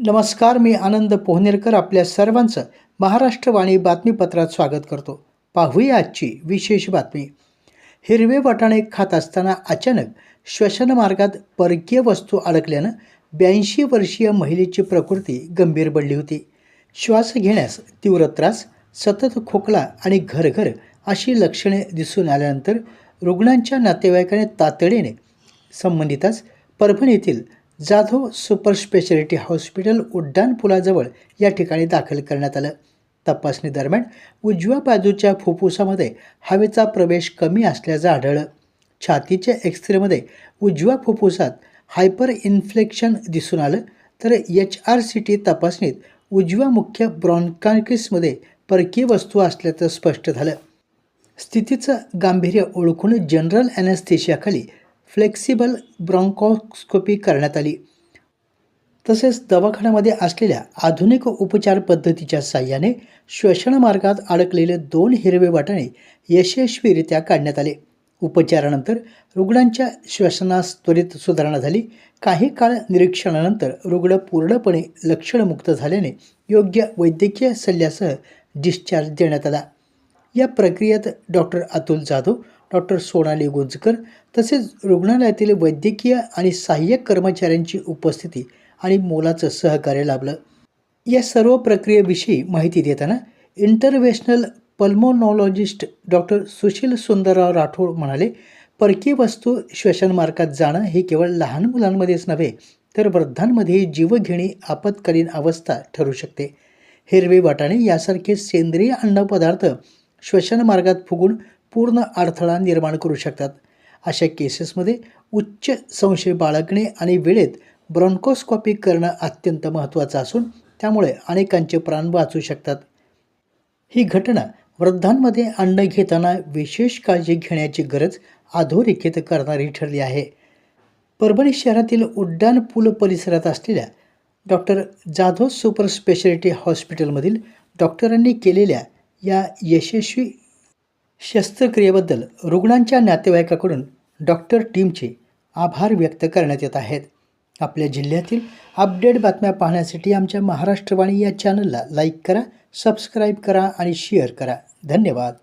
नमस्कार मी आनंद पोहनेरकर आपल्या सर्वांचं महाराष्ट्रवाणी बातमीपत्रात स्वागत करतो. पाहूया आजची विशेष बातमी. हिरवे वाटाणे खात असताना अचानक श्वसनमार्गात परकीय वस्तू अडकल्यानं ब्याऐंशी वर्षीय महिलेची प्रकृती गंभीर बनली होती. श्वास घेण्यास तीव्र त्रास सतत खोकला आणि घरघर अशी लक्षणे दिसून आल्यानंतर रुग्णांच्या नातेवाईकाने तातडीने संबंधितास परभणीतील येथील जाधव सुपर स्पेशालिटी हॉस्पिटल उड्डाणपुलाजवळ या ठिकाणी दाखल करण्यात आलं. तपासणी दरम्यान उजव्या बाजूच्या फुफ्फुसामध्ये हवेचा प्रवेश कमी असल्याचं आढळलं. छातीच्या एक्सरेमध्ये उजव्या फुफ्फुसात हायपर इन्फ्लेक्शन दिसून आलं. तर एच आर सी टी तपासणीत उजव्या मुख्य ब्रॉन्कायटिसमध्ये परकीय वस्तू असल्याचं स्पष्ट झालं. स्थितीचं गांभीर्य ओळखून जनरल ॲनेस्थेशियाखाली फ्लेक्सिबल ब्रॉन्कॉस्कोपी करण्यात आली. तसेच दवाखान्यामध्ये असलेल्या आधुनिक उपचार पद्धतीच्या साह्याने श्वसनमार्गात अडकलेले दोन हिरवे वाटाणे यशस्वीरित्या काढण्यात आले. उपचारानंतर रुग्णांच्या श्वसनास त्वरित सुधारणा झाली. काही काळ निरीक्षणानंतर रुग्ण पूर्णपणे लक्षणमुक्त झाल्याने योग्य वैद्यकीय सल्ल्यासह डिस्चार्ज देण्यात आला. या प्रक्रियेत डॉक्टर अतुल जाधव डॉक्टर सोनाली गुंजकर तसेच रुग्णालयातील वैद्यकीय आणि सहाय्यक कर्मचाऱ्यांची उपस्थिती आणि मोलाचं सहकार्य लाभलं. या सर्व प्रक्रियेविषयी माहिती देताना interventional pulmonologist doctor Sushil Sundarrao Rathod म्हणाले परकीय वस्तू श्वसनमार्गात जाणं हे केवळ लहान मुलांमध्येच नव्हे तर वृद्धांमध्येही जीवघेणी आपत्कालीन अवस्था ठरू शकते. हिरवे वाटाणे यासारखे सेंद्रिय अन्नपदार्थ श्वसनमार्गात फुगून पूर्ण अडथळा निर्माण करू शकतात. अशा केसेसमध्ये उच्च संशय बाळगणे आणि वेळेत ब्रॉन्कोस्कॉपी करणं अत्यंत महत्त्वाचं असून त्यामुळे अनेकांचे प्राण वाचू शकतात. ही घटना वृद्धांमध्ये अन्न घेताना विशेष काळजी घेण्याची गरज अधोरेखित करणारी ठरली आहे. परभणी शहरातील उड्डाण पूल परिसरात असलेल्या डॉक्टर जाधव सुपर स्पेशालिटी हॉस्पिटलमधील डॉक्टरांनी केलेल्या या यशस्वी शस्त्रक्रियेबद्दल रुग्णांच्या नातेवाईकाकडून डॉक्टर टीमचे आभार व्यक्त करण्यात येत आहेत. आपल्या जिल्ह्यातील अपडेट बातम्या पाहण्यासाठी आमच्या महाराष्ट्रवाणी या चॅनलला लाईक करा सबस्क्राईब करा आणि शेअर करा. धन्यवाद.